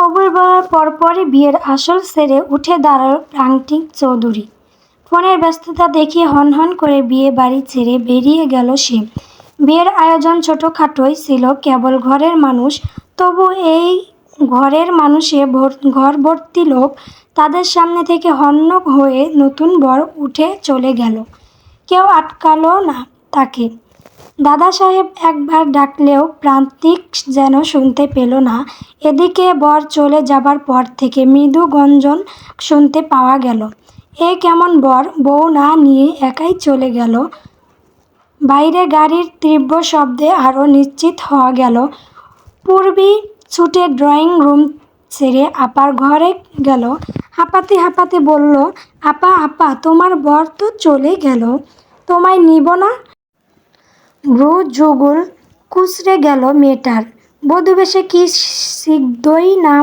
কবুল বলার পরপরই বিয়ের আসল সেরে উঠে দাঁড়াল প্রান্তিক চৌধুরী। ফোনের ব্যস্ততা দেখিয়ে হনহন করে বিয়ে বাড়ি ছেড়ে বেরিয়ে গেল সে। বিয়ের আয়োজন ছোটোখাটোই ছিল, কেবল ঘরের মানুষ। তবু এই ঘরের মানুষে ঘর ভর্তি লোক তাদের সামনে থেকে হন্য হয়ে নতুন বর উঠে চলে গেল। কেউ আটকালো না তাকে। দাদা সাহেব একবার ডাকলেও প্রান্তিক যেন শুনতে পেল না। এদিকে বর চলে যাবার পর থেকে মৃদু গঞ্জন শুনতে পাওয়া গেল। এ কেমন বর? বউ না নিয়ে একাই চলে গেল। বাইরে গাড়ির তীব্র শব্দে আরও নিশ্চিত হওয়া গেল। পূর্বী ছুটে ড্রয়িং রুম ছেড়ে আপার ঘরে গেল। হাঁপাতে হাঁপাতে বলল, আপা আপা, তোমার বর তো চলে গেল। তোমায় নিব না? ভ্রু যুগল কুচড়ে গেল মেয়েটার। বধূবেশে কি সিদ্ধই না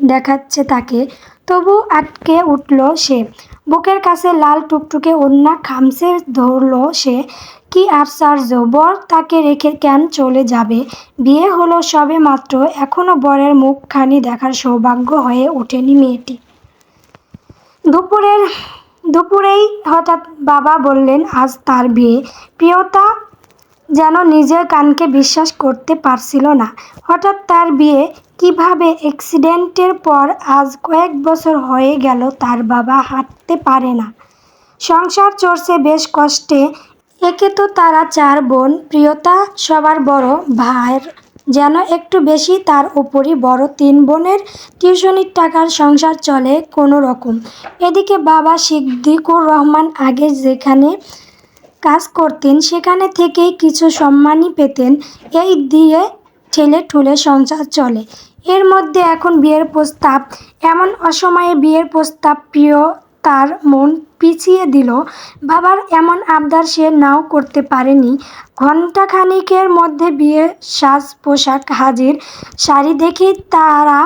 দেখাচ্ছে তাকে, তবু আটকে উঠল সে। বুকের কাছে লাল টুকটুকে ওন্না খামসে ধরল সে। কি আশ্চর্য, বর তাকে রেখে কেন চলে যাবে? বিয়ে হলো সবে মাত্র এখনও বরের মুখখানি দেখার সৌভাগ্য হয়ে ওঠেনি মেয়েটি। দুপুরের, দুপুরেই হঠাৎ বাবা বললেন, আজ তার বিয়ে। প্রিয়তা যেন নিজের কানকে বিশ্বাস করতে পারছিল না। হঠাৎ তার বিয়ে কীভাবে অ্যাক্সিডেন্টের পর আজ কয়েক বছর হয়ে গেল তার বাবা হাঁটতে পারে না। সংসার চড়ছে বেশ কষ্টে। একে তো তারা চার বোন, প্রিয়তা সবার বড় ভাইয়ের যেন একটু বেশি তার ওপরই বড়। তিন বোনের টিউশনির টাকার সংসার চলে কোনো রকম। এদিকে বাবা সিদ্দিকুর রহমান আগে যেখানে কাজ করতেন, সেখানে থেকেই কিছু সম্মানই পেতেন। এই দিয়ে ঠেলে ঠুলে সংসার চলে। এর মধ্যে এখন বিয়ের প্রস্তাব। এমন অসময়ে বিয়ের প্রস্তাব প্রিয় তার মন পিছিয়ে দিল। বাবার এমন আবদার সে নাও করতে পারেনি। ঘণ্টাখানিকের মধ্যে বিয়ের সাজ পোশাক হাজির। শাড়ি দেখেই তারা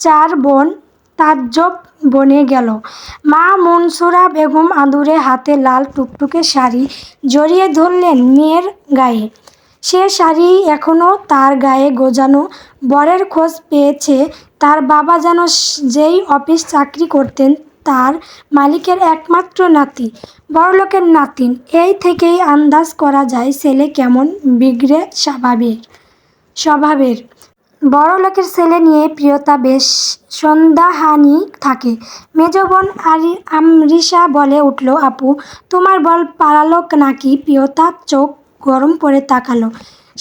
চার বোন তার তাজ্জব বনে গেল। মা মনসুরা বেগম আদুরে হাতে লাল টুকটুকে শাড়ি জড়িয়ে ধরলেন মেয়ের গায়ে। সে শাড়ি এখনও তার গায়ে গোজানো, বরের খোঁজ পেয়েছে তার বাবা যেন যেই অফিস চাকরি করতেন তার মালিকের একমাত্র নাতি, বড়লোকের নাতিন এই থেকেই আন্দাজ করা যায় ছেলে কেমন বিগড়ে স্বাভাবিক স্বভাবের। বড় লোকের ছেলে নিয়ে প্রিয়তা বেশ সন্ধ্যাহানি থাকে। মেজ বোন আরি বলে উঠল, আপু, তোমার বল পালালো নাকি? প্রিয়তা চোখ গরম করে তাকালো।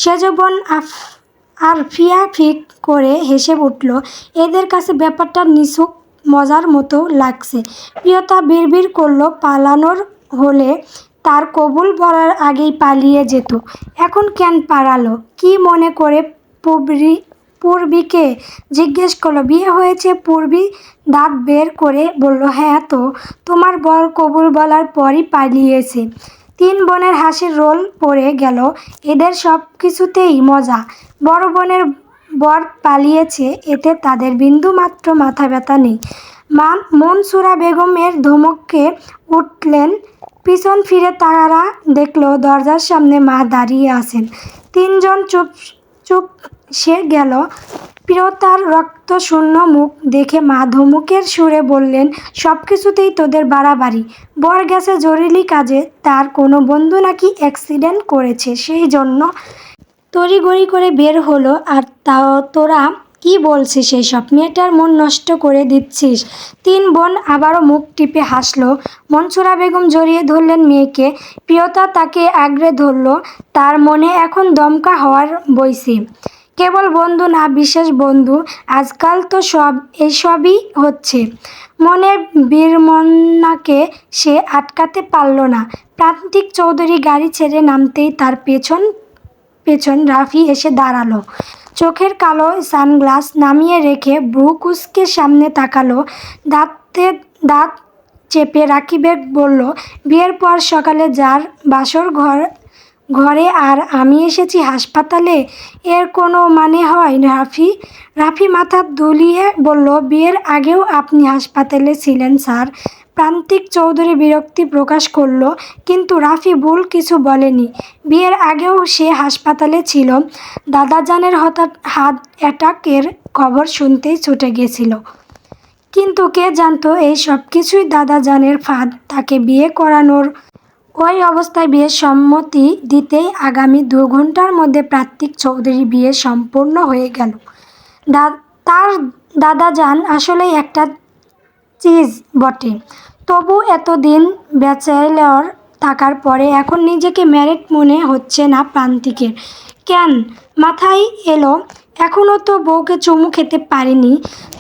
সেজ বোন আফ আর ফিয়া ফিক করে হেসে উঠল, এদের কাছে ব্যাপারটা নিছক মজার মতো লাগছে। প্রিয়তা বিড়বিড় করল, পালানোর হলে তার কবুল বলার আগেই পালিয়ে যেত। এখন কেন পালালো? কি মনে করে পুবরি পূর্বীকে জিজ্ঞেস করল, বিয়ে হয়েছে পূর্বী? দাঁত বের করে বলল হ্যাঁ তো, তোমার বর কবুল বলার পরই পালিয়েছে। তিন বোনের হাসির রোল পড়ে গেল, এদের সব কিছুতেই মজা। বড় বোনের বর পালিয়েছে, এতে তাদের বিন্দুমাত্র মাথা ব্যথা নেই। মা মনসুরা বেগমের ধমকে উঠলেন, পিছন ফিরে তারা দেখল, দরজার সামনে মা দাঁড়িয়ে আছেন। তিনজন চুপ চুপ সে গেল। প্রিয়তার রক্তশূন্য মুখ দেখে মা ধমকের সুরে বললেন সব কিছুতেই তোদের বাড়াবাড়ি। বর গেছে জরুরি কাজে, তার কোনো বন্ধু নাকি অ্যাক্সিডেন্ট করেছে, সেই জন্য তড়িগড়ি করে বের হলো। আর তাও তোরা কি বলছিস সেসব মেয়েটার মন নষ্ট করে দিচ্ছিস। তিন বোন আবারও মুখ টিপে হাসলো। মনসুরা বেগম জড়িয়ে ধরলেন মেয়েকে। প্রিয়তা তাকে আগড়ে ধরল। তার মনে এখন দমকা হওয়ার বইছে। কেবল বন্ধু না বিশেষ বন্ধু, আজকাল তো সব এসবই হচ্ছে। মনে বীরমন্নাকে সে আটকাতে পারল না। প্রান্তিক চৌধুরী গাড়ি ছেড়ে নামতেই তার পেছন পেছন রাফি এসে দাঁড়াল। চোখের কালো সানগ্লাস নামিয়ে রেখে ব্রু কুচকে সামনে তাকালো। দাঁতে দাঁত চেপে রাকিবের বলল, বিয়ের পর সকালে যার বাসর ঘর ঘরে আর আমি এসেছি হাসপাতালে। এর কোনো মানে হয় রাফি। রাফি মাথা দুলিয়ে বলল, বিয়ের আগেও আপনি হাসপাতালে ছিলেন, স্যার। প্রান্তিক চৌধুরী বিরক্তি প্রকাশ করল, কিন্তু রাফি ভুল কিছু বলেনি। বিয়ের আগেও সে হাসপাতালে ছিল। দাদাজানের হঠাৎ হাত অ্যাটাকের খবর শুনতেই ছুটে গেছিল কিন্তু কে জানতো, এই সব কিছুই দাদাজানের ফাঁদ। তাকে বিয়ে করানোর ওই অবস্থায় বিয়ের সম্মতি দিতেই আগামী দু ঘণ্টার মধ্যে প্রাত্তিক চৌধুরী বিয়ে সম্পূর্ণ হয়ে গেল। তার দাদাজান আসলেই একটা চিজ বটে। তবু এতদিন ব্যাচেলর থাকার পরে এখন নিজেকে ম্যারিড মনে হচ্ছে না প্রান্তিকের। কেন? মাথায় এলো এখনও তো বউকে চুমু খেতে পারেনি,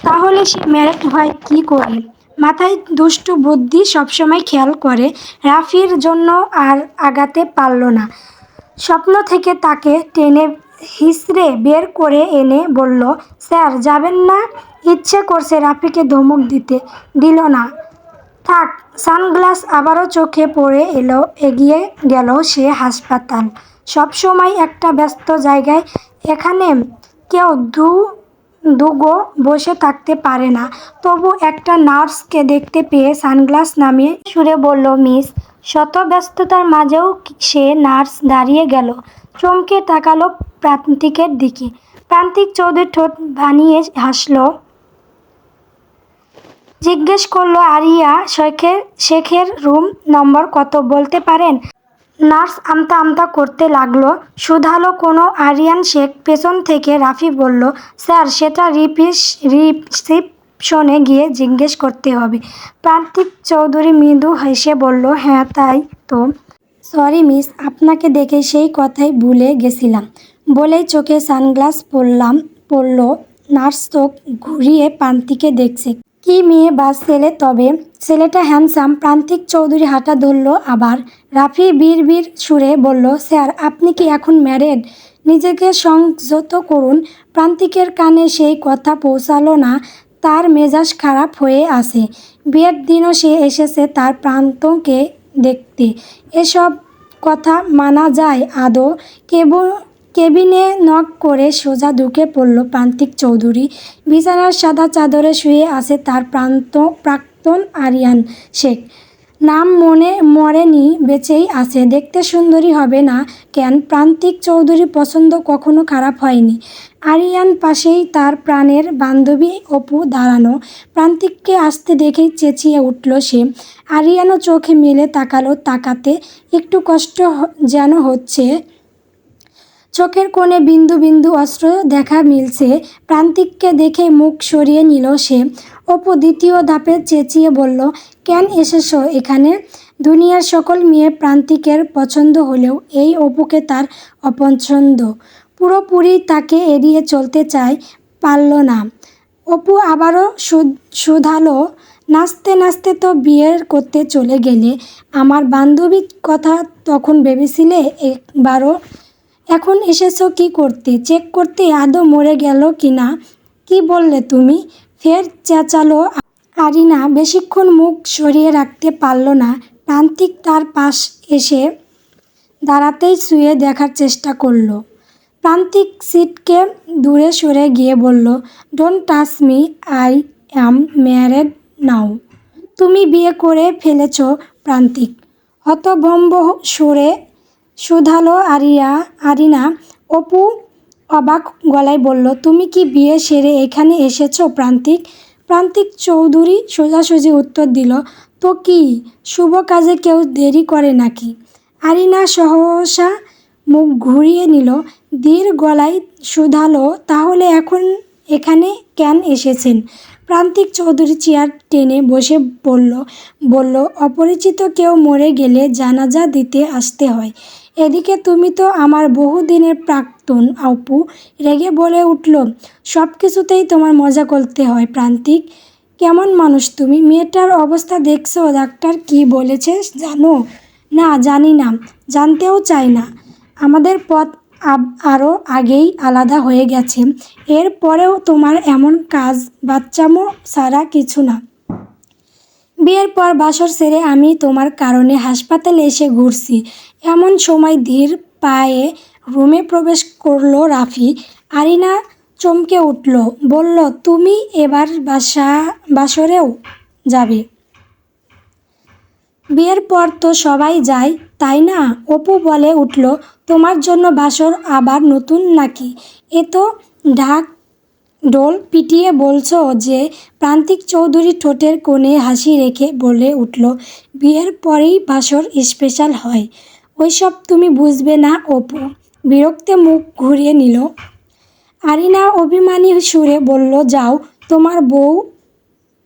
তাহলে সে ম্যারিড হয় কী করে? মাথায় দুষ্টু বুদ্ধি সবসময় খেয়াল করে। রাফির জন্য আর আগাতে পারল না। স্বপ্ন থেকে তাকে টেনে হিসড়ে বের করে এনে বলল, স্যার, যাবেন না? ইচ্ছে করছে রাফিকে ধমক দিতে। দিল না। থাক, সানগ্লাস আবারও চোখে পড়ে এলো, এগিয়ে গেল সে হাসপাতাল। সবসময় একটা ব্যস্ত জায়গায়। এখানে কেউ দু দুগো বসে থাকতে পারে না। তবু একটা নার্সকে দেখতে পেয়ে সানগ্লাস নামিয়ে সুরে বলল, মিস, শত ব্যস্ততার মাঝেও সে নার্স দাঁড়িয়ে গেল। চমকে তাকালো প্রান্তিকের দিকে। প্রান্তিক চৌধুরী ঠোঁট বানিয়ে হাসলো। জিজ্ঞেস করল, আরিয়া, শেখের শেখের রুম নম্বর কত? বলতে পারেন? নার্স আমতা আমতা করতে লাগল। শুধালো কোনো আরিয়ান শেখ। পেছন থেকে রাফি বলল, স্যার, সেটা রিপিস রিসিপশনে গিয়ে জিজ্ঞেস করতে হবে। প্রান্তিক চৌধুরী মৃদু হেসে বলল হ্যাঁ তাই তো। সরি, মিস, আপনাকে দেখে সেই কথাই ভুলে গেছিলাম। বলেই চোখে সানগ্লাস পরলাম পরল নার্স চোখ ঘুরিয়ে প্রান্তিকে দেখছে। কি মেয়ে বা ছেলে? তবে ছেলেটা হ্যান্ডসাম প্রান্তিক চৌধুরী হাঁটা ধরল আবার। রাফি বীর বীর সুরে বলল, স্যার, আপনি কি এখন ম্যারেড নিজেকে সংযত করুন। প্রান্তিকের কানে সেই কথা পৌঁছালো না। তার মেজাজ খারাপ হয়ে আসে বিয়ের দিনও সে এসেছে তার প্রান্তকে দেখতে। এসব কথা মানা যায় আদৌ? কেবল কেবিনে নক করে সোজা ঢুকে পড়ল প্রান্তিক চৌধুরী। বিছানার সাদা চাদরে শুয়ে আছে তার প্রান্ত প্রাক্তন আরিয়ান শেখ। নাম মনে মরেনি, বেঁচেই আছে। দেখতে সুন্দরী হবে না কেন? প্রান্তিক চৌধুরী পছন্দ কখনো খারাপ হয়নি। আরিয়ান পাশেই তার প্রাণের বান্ধবী অপু দাঁড়ানো। প্রান্তিককে আসতে দেখেই চেঁচিয়ে উঠল সে। আরিয়ানও চোখে মেলে তাকালো, তাকাতে একটু কষ্ট যেন হচ্ছে। চোখের কোণে বিন্দু বিন্দু অস্ত্র দেখা মিলছে। প্রান্তিককে দেখে মুখ সরিয়ে নিল সে। অপু দ্বিতীয় ধাপে চেঁচিয়ে বলল, কেন এসেছ এখানে? দুনিয়ার সকল মেয়ে প্রান্তিকের পছন্দ হলেও এই অপুকে তার অপছন্দ। পুরোপুরি তাকে এড়িয়ে চলতে চায়, পারল না অপু আবারও শুধ- শুধালো নাচতে নাচতে তো বিয়ের করতে চলে গেলে। আমার বান্ধবীর কথা তখন ভেবেছিলে একবারও? এখন এসেছ কি করতে? চেক করতে আদৌ মরে গেল কি না কি বললে তুমি? ফের চেঁচালো আরিনা, বেশিক্ষণ মুখ সরিয়ে রাখতে পারল না। প্রান্তিক তার পাশ এসে দাঁড়াতেই শুয়ে দেখার চেষ্টা করল। প্রান্তিক সিটকে দূরে সরে গিয়ে বলল don't touch me I am married now তুমি বিয়ে করে ফেলেছ, প্রান্তিক। হতভম্ব সুরে শুধালো আরিয়া, আরিনা, অপু অবাক গলায় বলল, তুমি কি বিয়ে সেরে এখানে এসেছ, প্রান্তিক? প্রান্তিক চৌধুরী সোজাসুজি উত্তর দিল, তো কি, শুভ কাজে কেউ দেরি করে নাকি? আরিনা সহসা মুখ ঘুরিয়ে নিল, ধীর গলায় শুধালো তাহলে এখন এখানে কেন এসেছেন? প্রান্তিক চৌধুরী চেয়ার টেনে বসে পড়ল বলল, অপরিচিত কেউ মরে গেলে জানাজা দিতে আসতে হয়। এদিকে তুমি তো আমার বহুদিনের প্রাক্তন আপু রেগে বলে উঠল, সব কিছুতেই তোমার মজা করতে হয়, প্রান্তিক। কেমন মানুষ তুমি? মেয়েটার অবস্থা দেখছ? ডাক্তার কি বলেছে জানো? না, জানি না। জানতেও চাই না। আমাদের পথ আরও আগেই আলাদা হয়ে গেছে। এর পরেও তোমার এমন কাজ, বাচ্চামো ছাড়া কিছু না। বিয়ের পর বাসর সেরে আমি তোমার কারণে হাসপাতালে এসে ঘুরছি। এমন সময় ধীর পায়ে রুমে প্রবেশ করল রাফি। আরিনা চমকে উঠল, বলল, তুমি এবার বাসা, বাসরেও যাবে। বিয়ের পর তো সবাই যায়, তাই না? অপু বলে উঠল, তোমার জন্য বাসর আবার নতুন নাকি? এ তো ঢাক ডোল পিটিয়ে বলছো যে, প্রান্তিক চৌধুরী ঠোঁটের কোণে হাসি রেখে বলে উঠল, বিয়ের পরেই বাসর স্পেশাল হয়। ওইসব তুমি বুঝবে না, অপু। বিরক্তে মুখ ঘুরিয়ে নিল। আরিনা অভিমানী সুরে বলল, যাও, তোমার বউ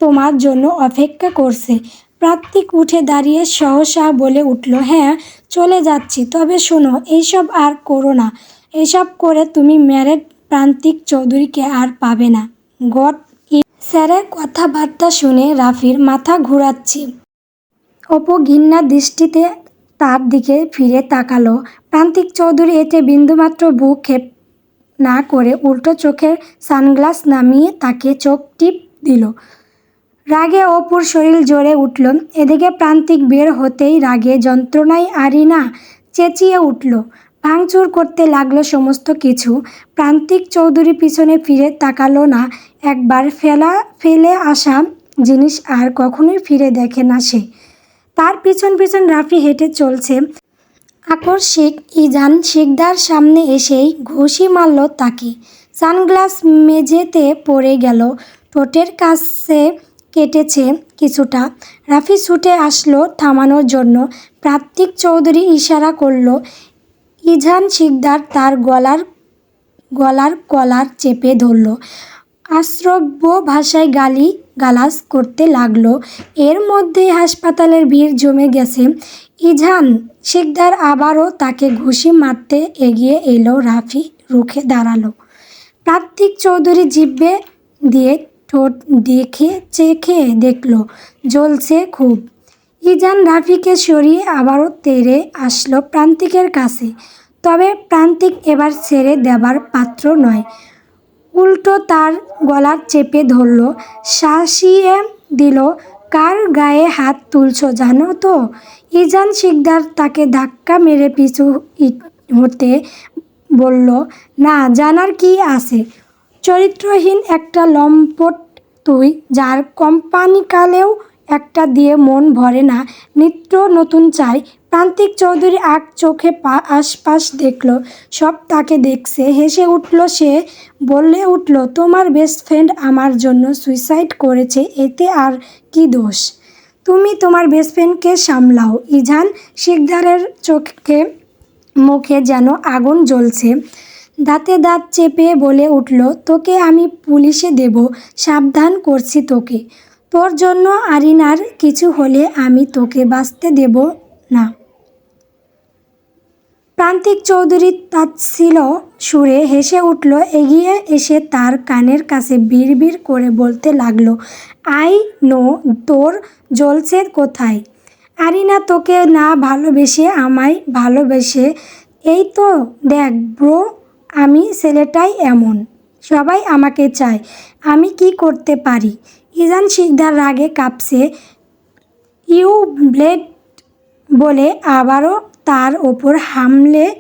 তোমার জন্য অপেক্ষা করছে। প্রাত্তিক উঠে দাঁড়িয়ে সহসা বলে উঠল হ্যাঁ চলে যাচ্ছি। তবে শোনো, এইসব আর করো না। এসব করে তুমি ম্যারেড প্রান্তিক চৌধুরীকে আর পাবে না। গড স্যারের কথাবার্তা শুনে রাফির মাথা ঘুরাচ্ছে। অপু ঘৃণা দৃষ্টিতে তার দিকে ফিরে তাকালো। প্রান্তিক চৌধুরী এতে বিন্দুমাত্র বুক ক্ষেপ না করে উল্টো চোখের সানগ্লাস নামিয়ে তাকে চোখ টিপ দিল। রাগে অপুর শরীর জ্বরে উঠল। এদিকে প্রান্তিক বের হতেই রাগে যন্ত্রণায় আরিনা চেঁচিয়ে উঠল। ভাঙচুর করতে লাগল সমস্ত কিছু। প্রান্তিক চৌধুরী পিছনে ফিরে তাকালো না। একবার ফেলা, ফেলে আসা জিনিস আর কখনোই ফিরে দেখে না সে। তার পিছন পিছন রাফি হেঁটে চলছে। আকর্ষিক ইজান শিকদার সামনে এসেই ঘুষি মারল তাকে। সানগ্লাস মেঝেতে পড়ে গেল। ঠোঁটের কাছে কেটেছে কিছুটা। রাফি ছুটে আসলো থামানোর জন্য। প্রাত্তিক চৌধুরী ইশারা করল ইজান শিকদার তার গলার গলার কলার চেপে ধরল। আশ্রব্য ভাষায় গালি গালাজ করতে লাগল। এর মধ্যে হাসপাতালের ভিড় জমে গেছে। ইজান শিকদার আবারও তাকে ঘুষি মারতে এগিয়ে এলো। রাফি রুখে দাঁড়াল। প্রান্তিক চৌধুরী জিব্বে দিয়ে ঠোঁট দেখে চেখে দেখল, জ্বলছে খুব। ইজান রাফিকে সরিয়ে আবারও তেড়ে আসলো প্রান্তিকের কাছে। তবে প্রান্তিক এবার ছেড়ে দেবার পাত্র নয়। উল্টো তার গলার চেপে ধরল, শাসিয়ে দিল, কার গায়ে হাত তুলছো জানো তো? ইজান শিকদার তাকে ধাক্কা মেরে পিছু হতে বলল, না, জানার কি আছে? চরিত্রহীন একটা লম্পট তুই, যার কোম্পানিকালেও একটা দিয়ে মন ভরে না। নিত্য নতুন চাই। প্রান্তিক চৌধুরী আগ চোখে পা, আশপাশ দেখল। সব তাকে দেখছে। হেসে উঠল সে। বললে উঠল, তোমার বেস্ট ফ্রেন্ড আমার জন্য সুইসাইড করেছে। এতে আর কি দোষ? তুমি তোমার বেস্ট ফ্রেন্ডকে সামলাও। ইজান শিকদারের চোখে, মুখে যেন আগুন জ্বলছে। দাঁতে দাঁত চেপে বলে উঠল, তোকে আমি পুলিশে দেব, সাবধান করছি তোকে। তোর জন্য আরিনার কিছু হলে আমি তোকে বাঁচতে দেব না। প্রান্তিক চৌধুরী তাচ্ছিল সুরে হেসে উঠল, এগিয়ে এসে তার কানের কাছে বিড়বিড় করে বলতে লাগল, আই নো, তোর জ্বলছে কোথায়? আরিনা তোকে না ভালোবেসে, আমায় ভালোবেসে। এই তো দেখ ব্রো আমি ছেলেটাই এমন, সবাই আমাকে চায়, আমি কি করতে পারি? ইজান শিকদার রাগে কাঁপছে। ইউ ব্লেড বলে আবারও তার ওপর হামলে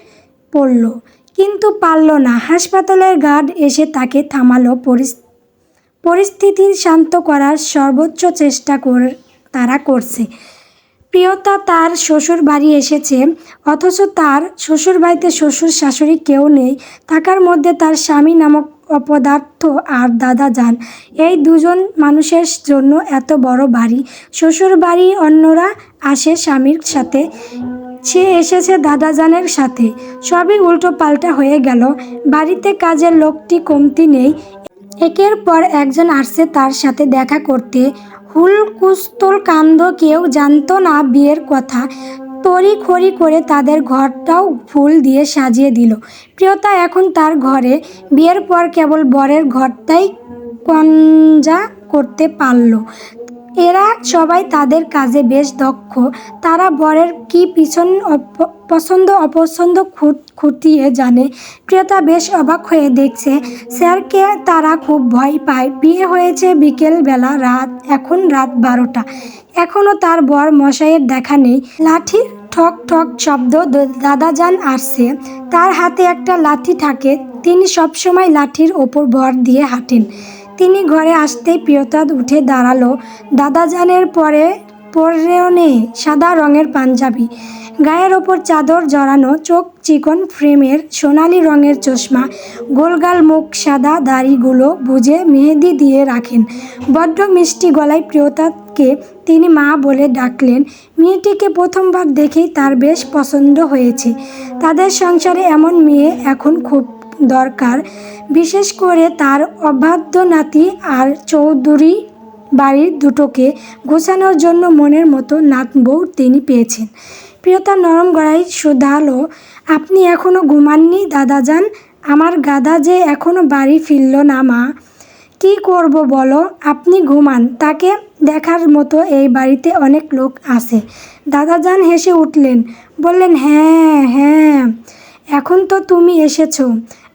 পড়ল, কিন্তু পারল না। হাসপাতালের গার্ড এসে তাকে থামালো। পরিস- পরিস্থিতি শান্ত করার সর্বোচ্চ চেষ্টা কর, তারা করছে। প্রিয়তা তার শ্বশুর বাড়ি এসেছে, অথচ তার শ্বশুর বাড়িতে শ্বশুর শাশুড়ি কেউ নেই। থাকার মধ্যে তার স্বামী নামক অপদার্থ আর দাদা যান। এই দুজন মানুষের জন্য এত বড় বাড়ি। শ্বশুর বাড়ি অন্যরা আসে স্বামীর সাথে। সে এসেছে দাদাজানের সাথে। সবই উল্টো পাল্টা হয়ে গেল। বাড়িতে কাজের লোকটি কমতি নেই। একের পর একজন আসছে তার সাথে দেখা করতে। হুলকুস্তল কান্দ কেউ জানত না বিয়ের কথা। তরি খড়ি করে তাদের ঘরটাও ফুল দিয়ে সাজিয়ে দিল। প্রিয়তা এখন তার ঘরে। বিয়ের পর কেবল বরের ঘরটাই কঞ্জা করতে পারল। এরা সবাই তাদের কাজে বেশ দক্ষ। তারা বরের কি পিছন পছন্দ অপছন্দ খুঁট- খুঁটিয়ে জানে। প্রিয়তা বেশ অবাক হয়ে দেখছে, স্যারকে তারা খুব ভয় পায়। বিয়ে হয়েছে বিকেল বেলা রাত, এখন রাত বারোটা। এখনও তার বর মশাইয়ের দেখা নেই। লাঠির ঠক ঠক শব্দ দাদাজান আসছে। তার হাতে একটা লাঠি থাকে। তিনি সবসময় লাঠির ওপর বর দিয়ে হাঁটেন। তিনি ঘরে আসতেই প্রিয়তাদ উঠে দাঁড়াল। দাদাজানের পরে পরনে সাদা রঙের পাঞ্জাবি, গায়ের ওপর চাদর জড়ানো, চোখ চিকন ফ্রেমের সোনালি রঙের চশমা, গোলগাল মুখ সাদা দাড়িগুলো বুঝে মেহেদি দিয়ে রাখেন। বড্ড মিষ্টি গলায় প্রিয়তাকে তিনি মা বলে ডাকলেন, মেয়েটিকে প্রথমবার দেখেই তার বেশ পছন্দ হয়েছে। তাদের সংসারে এমন মেয়ে এখন খুব দরকার। বিশেষ করে তার অবাধ্য নাতি আর চৌধুরী বাড়ির দুটোকে গোছানোর জন্য মনের মতো নাত বউ তিনি পেয়েছেন। প্রিয়তা নরম গড়াই শুধালো, আপনি এখনও ঘুমাননি দাদা যান আমার গাদা যে এখনও বাড়ি ফিরল না, মা। কি করব বলো? আপনি ঘুমান। তাকে দেখার মতো এই বাড়িতে অনেক লোক আছে। দাদাজান হেসে উঠলেন, বললেন হ্যাঁ হ্যাঁ। এখন তো তুমি এসেছ।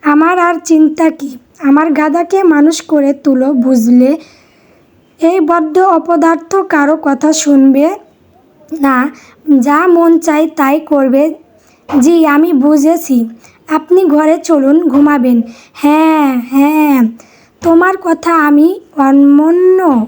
আমার আর চিন্তা কি? আমার গাদাকে মানুষ করে তুলো বুঝলে? এই বদ্ধ অপদার্থ কারও কথা শুনবে না। যা মন চাই তাই করবে। জি, আমি বুঝেছি। আপনি ঘরে চলুন, ঘুমাবেন। হ্যাঁ হ্যাঁ। তোমার কথা আমি অনমন্য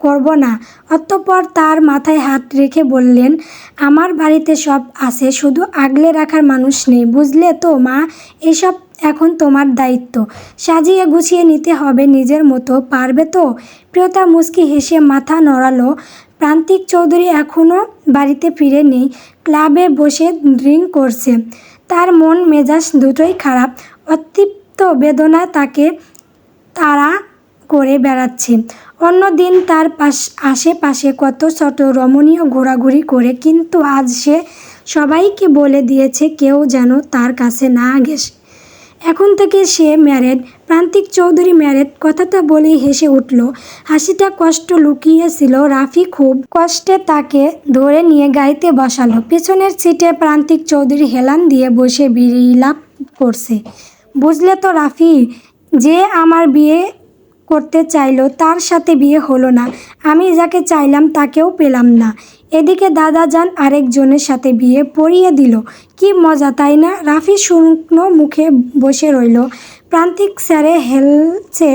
করব না। অতঃপর তার মাথায় হাত রেখে বললেন, আমার বাড়িতে সব আছে, শুধু আগলে রাখার মানুষ নেই, বুঝলে তো মা? এসব এখন তোমার দায়িত্ব। সাজিয়ে গুছিয়ে নিতে হবে নিজের মতো, পারবে তো? প্রিয়তা মুস্কি হেসে মাথা নড়ালো। প্রান্তিক চৌধুরী এখনও বাড়িতে ফিরে নেই ক্লাবে বসে ড্রিঙ্ক করছে। তার মন মেজাজ দুটোই খারাপ। অতৃপ্ত বেদনা তাকে তাড়া করে বেড়াচ্ছে। অন্যদিন তার পাশ, আশেপাশে কত ছোট রমণীয় ঘোরাঘুরি করে, কিন্তু আজ সে সবাইকে বলে দিয়েছে কেউ যেন তার কাছে না গেছে এখন থেকে সে ম্যারেড প্রান্তিক চৌধুরী ম্যারেড কথাটা বলেই হেসে উঠল। হাসিটা কষ্ট লুকিয়েছিল রাফি খুব। কষ্টে তাকে ধরে নিয়ে গাড়িতে বসালো। পেছনের সিটে প্রান্তিক চৌধুরী হেলান দিয়ে বসে বিলাপ করছে। বুঝলে তো রাফি, যে আমার বিয়ে করতে চাইলো, তার সাথে বিয়ে হলো না। আমি যাকে চাইলাম তাকেও পেলাম না। এদিকে দাদা যান আরেকজনের সাথে বিয়ে পড়িয়ে দিল। কি মজা, তাই না? রাফি শুকনো মুখে বসে রইল। প্রান্তিক স্যারে হেলছে,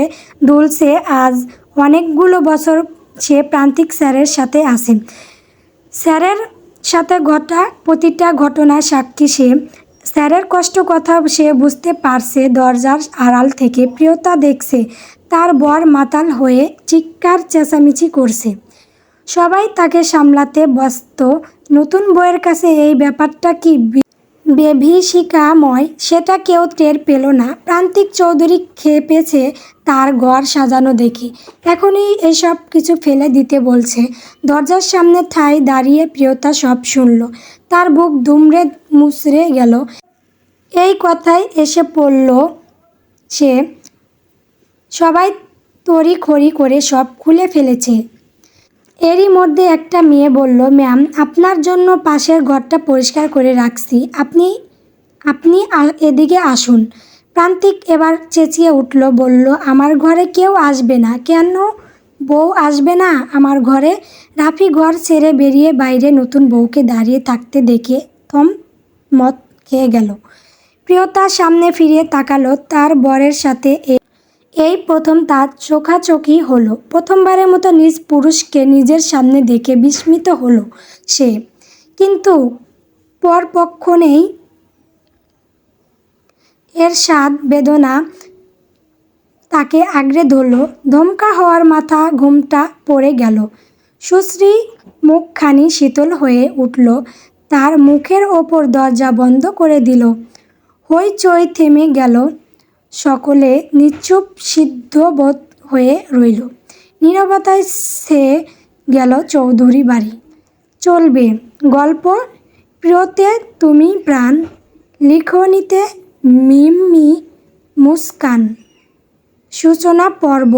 দুলছে, আজ অনেকগুলো বছর সে প্রান্তিক স্যারের সাথে আসে স্যারের সাথে ঘটা, প্রতিটা ঘটনার সাক্ষী সে। স্যারের কষ্ট কথা সে বুঝতে পারছে, দরজার আড়াল থেকে প্রিয়তা দেখছে। তার বর মাতাল হয়ে চিৎকার চেঁচামেচি করছে। সবাই তাকে সামলাতে ব্যস্ত। নতুন বইয়ের কাছে এই ব্যাপারটা কি বি- বেভিশিকাময় সেটা কেউ টের পেল না। প্রান্তিক চৌধুরী খেয়ে খেপেছে তার ঘর সাজানো দেখে। এখনই এসব কিছু ফেলে দিতে বলছে। দরজার সামনে ঠাই দাঁড়িয়ে প্রিয়তা সব শুনল। তার বুক দুমড়ে মুচড়ে গেল। এই কথায় এসে পড়ল সে সবাই তরি খড়ি করে সব খুলে ফেলেছে। এরই মধ্যে একটা মেয়ে বলল, ম্যাম, আপনার জন্য পাশের ঘরটা পরিষ্কার করে রাখছি। আপনি আপনি এদিকে আসুন। প্রান্তিক এবার চেঁচিয়ে উঠল, বলল, আমার ঘরে কেউ আসবে না। কেন? বউ আসবে না? আমার ঘরে? রাফি ঘর ছেড়ে বেরিয়ে বাইরে নতুন বউকে দাঁড়িয়ে থাকতে দেখে থম মত খেয়ে গেল। প্রিয়তা সামনে ফিরিয়ে তাকালো, তার বরের সাথে এই প্রথম তার চোখাচোখি হলো। প্রথমবারের মতো নিজ পুরুষকে নিজের সামনে দেখে বিস্মিত হলো সে। কিন্তু পরপক্ষণেই এর স্বাদ, বেদনা তাকে আগড়ে ধরল। ধমকা হওয়ার মাথা ঘুমটা পড়ে গেল। সুশ্রী মুখখানি শীতল হয়ে উঠল। তার মুখের ওপর দরজা বন্ধ করে দিল। হইচই থেমে গেল। সকলে নিশ্চুপ সিদ্ধবোধ হয়ে রইল। নিরবতায় সে গেল চৌধুরী বাড়ি। চলবে, গল্প। প্রিয়তে তুমি প্রাণ। লিখনিতে মিমি মুস্কান। সূচনা পর্ব।